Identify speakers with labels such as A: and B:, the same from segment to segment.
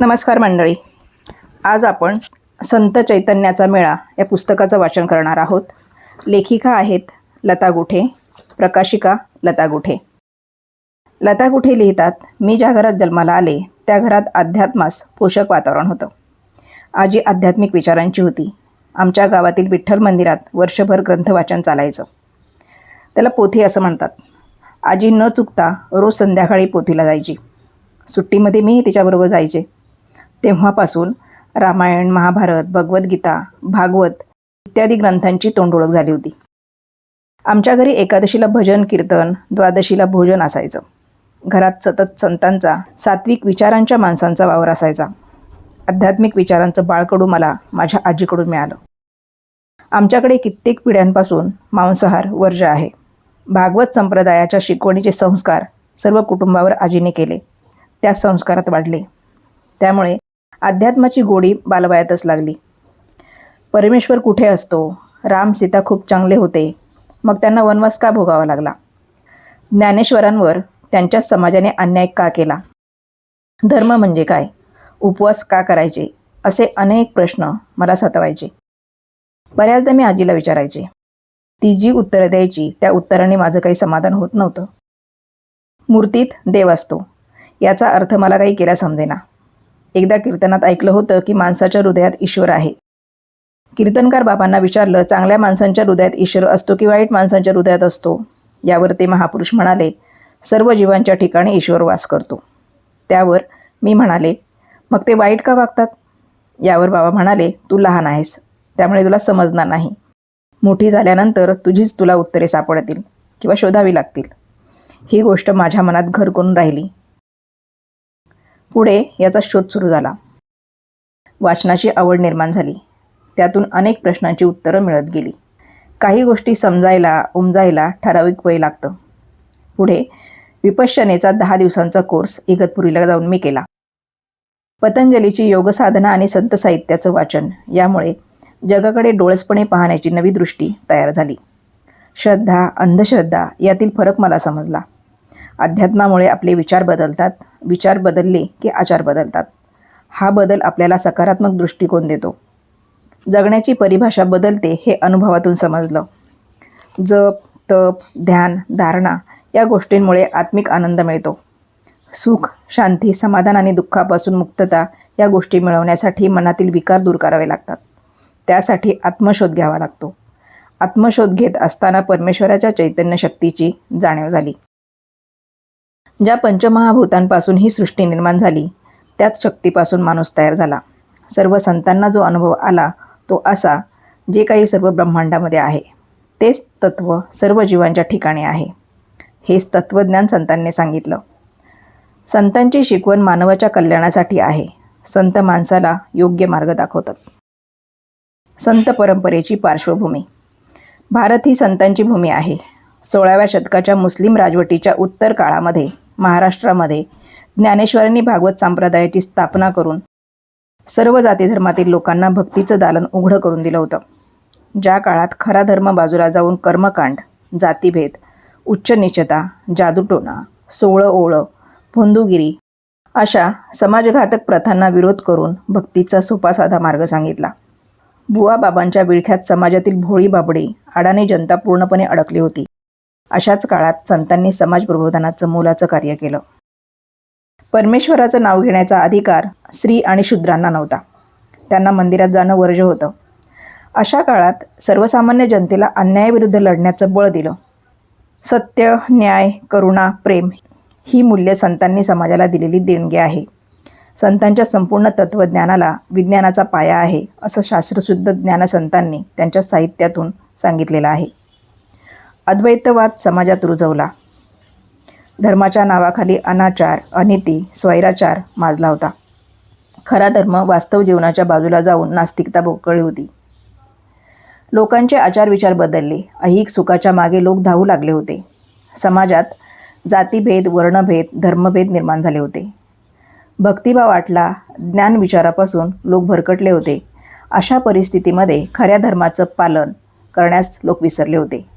A: नमस्कार मंडळी. आज आपण संत चैतन्याचा मेळा या पुस्तकाचं वाचन करणार आहोत. लेखिका आहेत लता गुठे प्रकाशिका लता गुठे. लता गुठे लिहितात मी ज्या घरात जन्माला आले त्या घरात अध्यात्मास पोषक वातावरण होतं. आजी आध्यात्मिक विचारांची होती. आमच्या गावातील विठ्ठल मंदिरात वर्षभर ग्रंथवाचन चालायचं. त्याला पोथी असं म्हणतात. आजी न चुकता रोज संध्याकाळी पोथीला जायची. सुट्टीमध्ये मीही तिच्याबरोबर जायचे. तेव्हापासून रामायण महाभारत भगवद्गीता भागवत इत्यादी ग्रंथांची तोंडओळख झाली होती. आमच्या घरी एकादशीला भजन कीर्तन द्वादशीला भोजन असायचं. घरात सतत संतांचा सात्विक विचारांच्या माणसांचा वावर असायचा. आध्यात्मिक विचारांचं बाळकडू मला माझ्या आजीकडून मिळालं. आमच्याकडे कित्येक पिढ्यांपासून मांसाहार वर्ज आहे. भागवत संप्रदायाच्या शिकवणीचे संस्कार सर्व कुटुंबावर आजीने केले. त्या संस्कारात वाढले. त्यामुळे अध्यात्माची गोडी बालवयातच लागली. परमेश्वर कुठे असतो? राम सीता खूप चांगले होते. मग त्यांना वनवास का भोगावा लागला? ज्ञानेश्वरांवर त्यांच्या समाजाने अन्याय का केला? धर्म म्हणजे काय? उपवास का करायचे? असे अनेक प्रश्न मला सतवायचे. बऱ्याचदा मी आजीला विचारायचे. ती जी उत्तरं द्यायची त्या उत्तराने माझं काही समाधान होत नव्हतं. मूर्तीत देव असतो. याचा अर्थ मला काही केला समजेना. एकदा कीर्तनात ऐकलं होतं की माणसाच्या हृदयात ईश्वर आहे. कीर्तनकार बाबांना विचारलं चांगल्या माणसांच्या हृदयात ईश्वर असतो की वाईट माणसांच्या हृदयात असतो? यावर ते महापुरुष म्हणाले सर्व जीवांच्या ठिकाणी ईश्वर वास करतो. त्यावर मी म्हणाले मग ते वाईट का वागतात? यावर बाबा म्हणाले तू लहान आहेस त्यामुळे तुला समजणार नाही. मोठी झाल्यानंतर तुझीच तुला उत्तरे सापडतील किंवा शोधावी लागतील. ही गोष्ट माझ्या मनात घर करून राहिली. पुढे याचा शोध सुरू झाला. वाचनाची आवड निर्माण झाली. त्यातून अनेक प्रश्नांची उत्तरं मिळत गेली. काही गोष्टी समजायला उमजायला ठराविक वय लागतं. पुढे विपश्यनेचा दहा दिवसांचा कोर्स इगतपुरीला जाऊन मी केला. पतंजलीची योगसाधना आणि संत साहित्याचं वाचन यामुळे जगाकडे डोळसपणे पाहण्याची नवी दृष्टी तयार झाली. श्रद्धा अंधश्रद्धा यातील फरक मला समजला. अध्यात्मामुळे आपले विचार बदलतात विचार बदलले की आचार बदलतात. हा बदल आपल्याला सकारात्मक दृष्टिकोन देतो. जगण्याची परिभाषा बदलते हे अनुभवातून समजलं. जप तप ध्यान धारणा या गोष्टींमुळे आत्मिक आनंद मिळतो. सुख शांती समाधान आणि दुःखापासून मुक्तता या गोष्टी मिळवण्यासाठी मनातील विकार दूर करावे लागतात. त्यासाठी आत्मशोध घ्यावा लागतो. आत्मशोध घेत असताना परमेश्वराच्या चैतन्य शक्तीची जाणीव झाली. ज्या पंचमहाभूतांपासून ही सृष्टी निर्माण झाली त्याच शक्तीपासून माणूस तयार झाला. सर्व संतांना जो अनुभव आला तो असा जे काही सर्व ब्रह्मांडामध्ये आहे तेच तत्त्व सर्व जीवांच्या ठिकाणी आहे. हेच तत्त्वज्ञान संतांनी सांगितलं. संतांची शिकवण मानवाच्या कल्याणासाठी आहे. संत माणसाला योग्य मार्ग दाखवतात. संत परंपरेची पार्श्वभूमी. भारत ही संतांची भूमी आहे. सोळाव्या शतकाच्या मुस्लिम राजवटीच्या उत्तर काळामध्ये महाराष्ट्रामध्ये. ज्ञानेश्वरांनी भागवत संप्रदायाची स्थापना करून सर्व जाती धर्मातील लोकांना भक्तीचं दालन उघडं करून दिलं होतं. ज्या काळात खरा धर्म बाजूला जाऊन कर्मकांड जातीभेद उच्च निचता जादूटोणा सोळं ओळं भोंदूगिरी अशा समाजघातक प्रथांना विरोध करून भक्तीचा सोपा साधा मार्ग सांगितला. बुवा बाबांच्या विळख्यात समाजातील भोळी बाबडी अडाणी जनता पूर्णपणे अडकली होती. अशाच काळात संतांनी समाज प्रबोधनाचं मोलाचं कार्य केलं. परमेश्वराचं नाव घेण्याचा अधिकार स्त्री आणि शूद्रांना नव्हता. त्यांना मंदिरात जाणं वर्ज होतं. अशा काळात सर्वसामान्य जनतेला अन्यायाविरुद्ध लढण्याचं बळ दिलं. सत्य न्याय करुणा प्रेम ही मूल्य संतांनी समाजाला दिलेली देणगी आहे. संतांच्या संपूर्ण तत्त्वज्ञानाला विज्ञानाचा पाया आहे असं शास्त्रशुद्ध ज्ञानसंतांनी त्यांच्या साहित्यातून सांगितलेलं आहे. अद्वैतवाद समाजात रुजवला. धर्माच्या नावाखाली अनाचार अनिती स्वैराचार माजला होता. खरा धर्म वास्तव जीवनाच्या बाजूला जाऊन नास्तिकता बोकळली होती. लोकांचे आचारविचार बदलले. अहिक सुखाच्या मागे लोक धावू लागले होते. समाजात जातीभेद वर्णभेद धर्मभेद निर्माण झाले होते. भक्तिभाव वाटला ज्ञान विचारापासून लोक भरकटले होते. अशा परिस्थितीमध्ये खऱ्या धर्माचं पालन करण्यास लोक विसरले होते.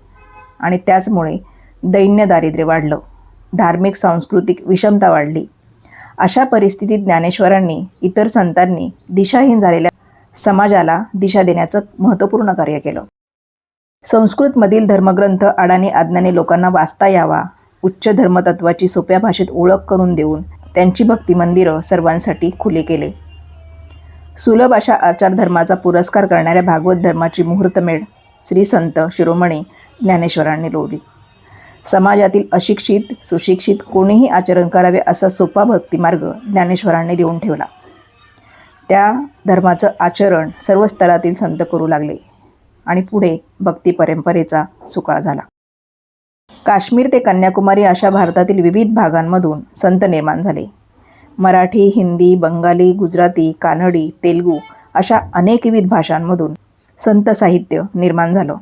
A: आणि त्याचमुळे दैन्य दारिद्र्य वाढलं. धार्मिक सांस्कृतिक विषमता वाढली. अशा परिस्थितीत ज्ञानेश्वरांनी इतर संतांनी दिशाहीन झालेल्या समाजाला दिशा देण्याचं महत्त्वपूर्ण कार्य केलं. संस्कृतमधील धर्मग्रंथ अडाणी आज्ञाने लोकांना वाचता यावा उच्च धर्मतत्वाची सोप्या भाषेत ओळख करून देऊन त्यांची भक्ती मंदिरं सर्वांसाठी खुली केले. सुलभ अशा आचारधर्माचा पुरस्कार करणाऱ्या भागवत धर्माची मुहूर्तमेढ श्री संत शिरोमणी ज्ञानेश्वरांनी लोवली समाजातील अशिक्षित सुशिक्षित कोणीही आचरण करावे असा सोपा भक्तिमार्ग ज्ञानेश्वरांनी देऊन ठेवला. त्या धर्माचं आचरण सर्व स्तरातील संत करू लागले आणि पुढे भक्ती परंपरेचा सुकाळ झाला. काश्मीर ते कन्याकुमारी अशा भारतातील विविध भागांमधून संत निर्माण झाले. मराठी हिंदी बंगाली गुजराती कानडी तेलगू अशा अनेकविध भाषांमधून संत साहित्य निर्माण झालं.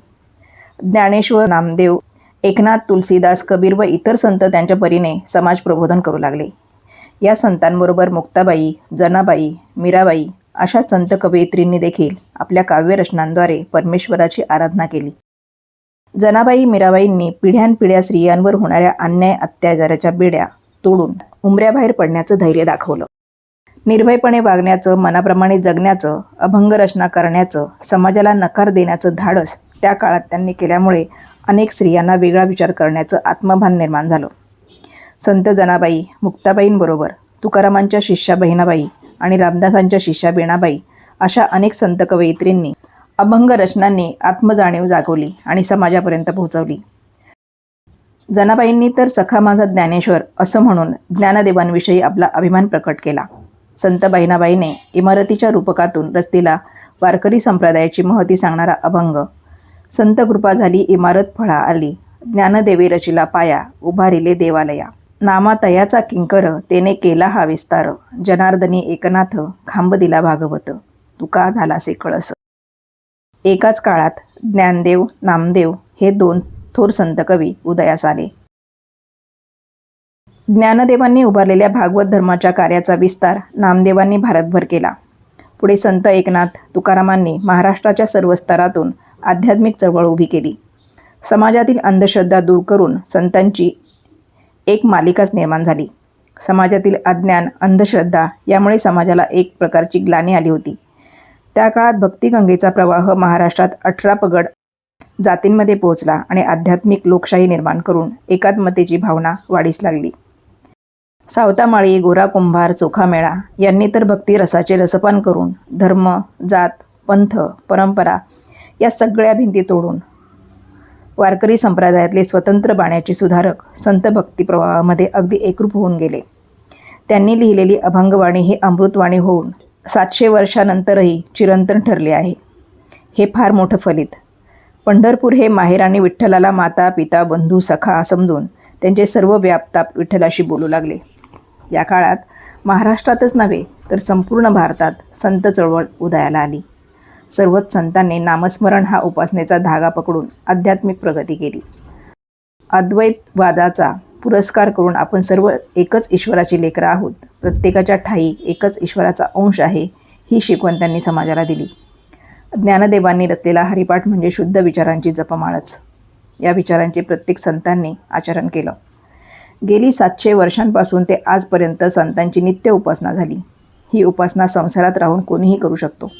A: ज्ञानेश्वर नामदेव एकनाथ तुलसीदास कबीर व इतर संत त्यांच्या परीने समाज प्रबोधन करू लागले. या संतांबरोबर मुक्ताबाई जनाबाई मीराबाई अशा संत कवयित्रींनी देखील आपल्या काव्यरचनांद्वारे परमेश्वराची आराधना केली. जनाबाई मीराबाईंनी पिढ्यानपिढ्या स्त्रियांवर होणाऱ्या अन्याय अत्याचाराच्या बेड्या तोडून उमऱ्याबाहेर पडण्याचं धैर्य दाखवलं. निर्भयपणे वागण्याचं मनाप्रमाणे जगण्याचं अभंग रचना करण्याचं समाजाला नकार देण्याचं धाडस त्या काळात त्यांनी केल्यामुळे अनेक स्त्रियांना वेगळा विचार करण्याचं आत्मभान निर्माण झालं. संत जनाबाई मुक्ताबाईंबरोबर तुकारामांच्या शिष्या बहिणाबाई आणि रामदासांच्या शिष्या बेणाबाई अशा अनेक संत कवयित्रींनी अभंग रचनांनी आत्मजाणीव जागवली आणि समाजापर्यंत पोहोचवली. जनाबाईंनी तर सखा माझा ज्ञानेश्वर असं म्हणून ज्ञानदेवांविषयी आपला अभिमान प्रकट केला. संत बहिणाबाईने इमारतीच्या रूपकातून रस्तीला वारकरी संप्रदायाची महती सांगणारा अभंग संत कृपा झाली इमारत फळा आली. ज्ञानदेवी रचिला पाया उभारिले देवालया. नामा तयाचा किंकर तेने केला हा विस्तार. जनार्दनी एकनाथ खांब दिला भागवत. तुका झालासे कळस. एकाच काळात ज्ञानदेव नामदेव हे दोन थोर संत कवी उदयास आले. ज्ञानदेवांनी उभारलेल्या भागवत धर्माच्या कार्याचा विस्तार नामदेवांनी भारतभर केला. पुढे संत एकनाथ तुकारामांनी महाराष्ट्राच्या सर्व स्तरातून आध्यात्मिक चळवळ उभी केली. समाजातील अंधश्रद्धा दूर करून संतांची एक मालिकाच निर्माण झाली. समाजातील अज्ञान अंधश्रद्धा यामुळे समाजाला एक प्रकारची ग्लानी आली होती. त्या काळात भक्तिगंगेचा प्रवाह महाराष्ट्रात अठरा पगड जातींमध्ये पोहोचला आणि आध्यात्मिक लोकशाही निर्माण करून एकात्मतेची भावना वाढीस लागली. सावतामाळी गोरा कुंभार चोखामेळा यांनी तर भक्ती रसाचे रसपान करून धर्म जात पंथ परंपरा या सगळ्या भिंती तोडून. वारकरी संप्रदायातले स्वतंत्र बाण्याचे सुधारक संत भक्ती प्रवाहामध्ये अगदी एकरूप होऊन गेले. त्यांनी लिहिलेली अभंगवाणी ही अमृतवाणी होऊन सातशे वर्षानंतरही चिरंतन ठरले आहे. हे फार मोठं फलित पंढरपूर हे माहेराने विठ्ठलाला माता पिता बंधू सखा समजून त्यांचे सर्व व्यापताप विठ्ठलाशी बोलू लागले. या काळात महाराष्ट्रातच नव्हे तर संपूर्ण भारतात संत चळवळ उदयाला आली. सर्वच संतांनी नामस्मरण हा उपासनेचा धागा पकडून आध्यात्मिक प्रगती केली. अद्वैतवादाचा पुरस्कार करून आपण सर्व एकच ईश्वराची लेकरं आहोत. प्रत्येकाच्या ठाई एकच ईश्वराचा अंश आहे ही शिकवण त्यांनी समाजाला दिली. ज्ञानदेवांनी रचलेला हरिपाठ म्हणजे शुद्ध विचारांची जपमाळच. या विचारांचे प्रत्येक संतांनी आचरण केलं. गेली सातशे वर्षांपासून ते आजपर्यंत संतांची नित्य उपासना झाली. ही उपासना संसारात राहून कोणीही करू शकतो.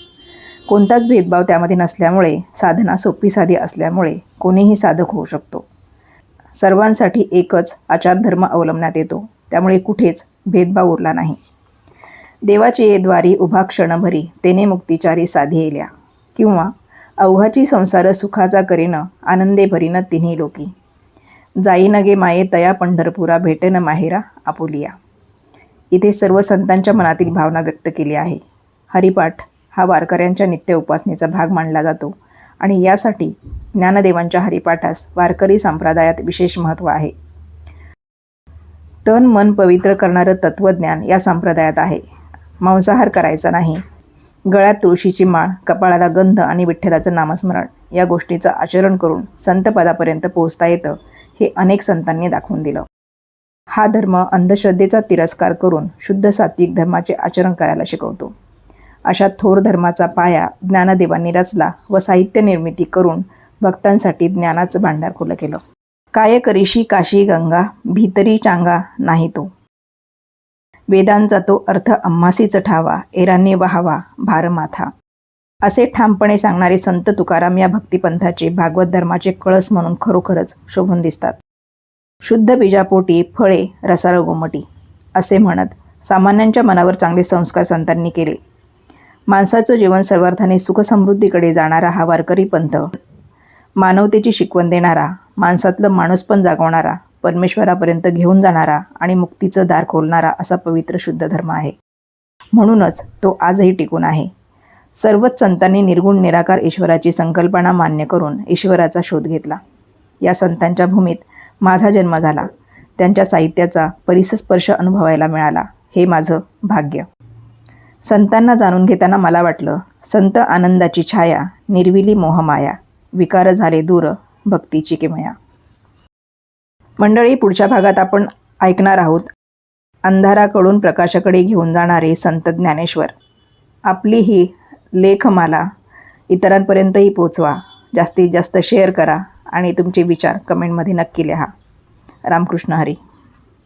A: कोणताच भेदभाव त्यामध्ये नसल्यामुळे साधना सोपी साधी असल्यामुळे कोणीही साधक होऊ शकतो. सर्वांसाठी एकच आचारधर्म अवलंबण्यात येतो. त्यामुळे कुठेच भेदभाव उरला नाही. देवाची ये द्वारी उभा क्षणभरी तेने मुक्तिचारी साधी येल्या. किंवा अवघाची संसार सुखाचा करीनं आनंदे भरीनं तिन्ही लोकी. जाईन गे माये तया पंढरपुरा भेटेन माहेरा आपुलिया. इथे सर्व संतांच्या मनातील भावना व्यक्त केली आहे. हरिपाठ हा वारकऱ्यांच्या नित्य उपासनेचा भाग मानला जातो. आणि यासाठी ज्ञानदेवांच्या हरिपाठास वारकरी संप्रदायात विशेष महत्त्व आहे. तन मन पवित्र करणारं तत्त्वज्ञान या संप्रदायात आहे. मांसाहार करायचा नाही. गळ्यात तुळशीची माळ कपाळाला गंध आणि विठ्ठलाचं नामस्मरण या गोष्टीचं आचरण करून संतपदापर्यंत पोहोचता येतं हे अनेक संतांनी दाखवून दिलं. हा धर्म अंधश्रद्धेचा तिरस्कार करून शुद्ध सात्विक धर्माचे आचरण करायला शिकवतो. अशा थोर धर्माचा पाया ज्ञानदेवांनी रचला व साहित्य निर्मिती करून भक्तांसाठी ज्ञानाचं भांडार खुलं केलं. काय करीशी काशी गंगा भीतरी चांगा नाही तो. वेदांचा तो अर्थ आम्हासीच ठावा एरांनी वहावा भारमाथा असे ठामपणे सांगणारे संत तुकाराम या भक्तिपंथाचे भागवत धर्माचे कळस म्हणून खरोखरच शोभून दिसतात. शुद्ध बीजापोटी फळे रसाळ गोमटी असे म्हणत सामान्यांच्या मनावर चांगले संस्कार संतांनी केले. माणसाचं जीवन सर्वार्थाने सुखसमृद्धीकडे जाणारा हा वारकरी पंथ मानवतेची शिकवण देणारा माणसातलं माणूसपण जागवणारा परमेश्वरापर्यंत घेऊन जाणारा आणि मुक्तीचं दार खोलणारा असा पवित्र शुद्ध धर्म आहे. म्हणूनच तो आजही टिकून आहे. सर्वच संतांनी निर्गुण निराकार ईश्वराची संकल्पना मान्य करून ईश्वराचा शोध घेतला. या संतांच्या भूमीत माझा जन्म झाला. त्यांच्या साहित्याचा परिसस्पर्श अनुभवायला मिळाला. हे माझं भाग्य. संतांना जाणून घेताना मला वाटलं संत आनंदाची छाया निर्विली मोहमाया विकार झाले दूर भक्तीची किमया. मंडळी पुढच्या भागात आपण ऐकणार आहोत अंधाराकडून प्रकाशाकडे घेऊन जाणारे संत ज्ञानेश्वर. आपली ही लेखमाला इतरांपर्यंतही पोचवा जास्तीत जास्त शेअर करा आणि तुमचे विचार कमेंटमध्ये नक्की लिहा. रामकृष्ण हरी.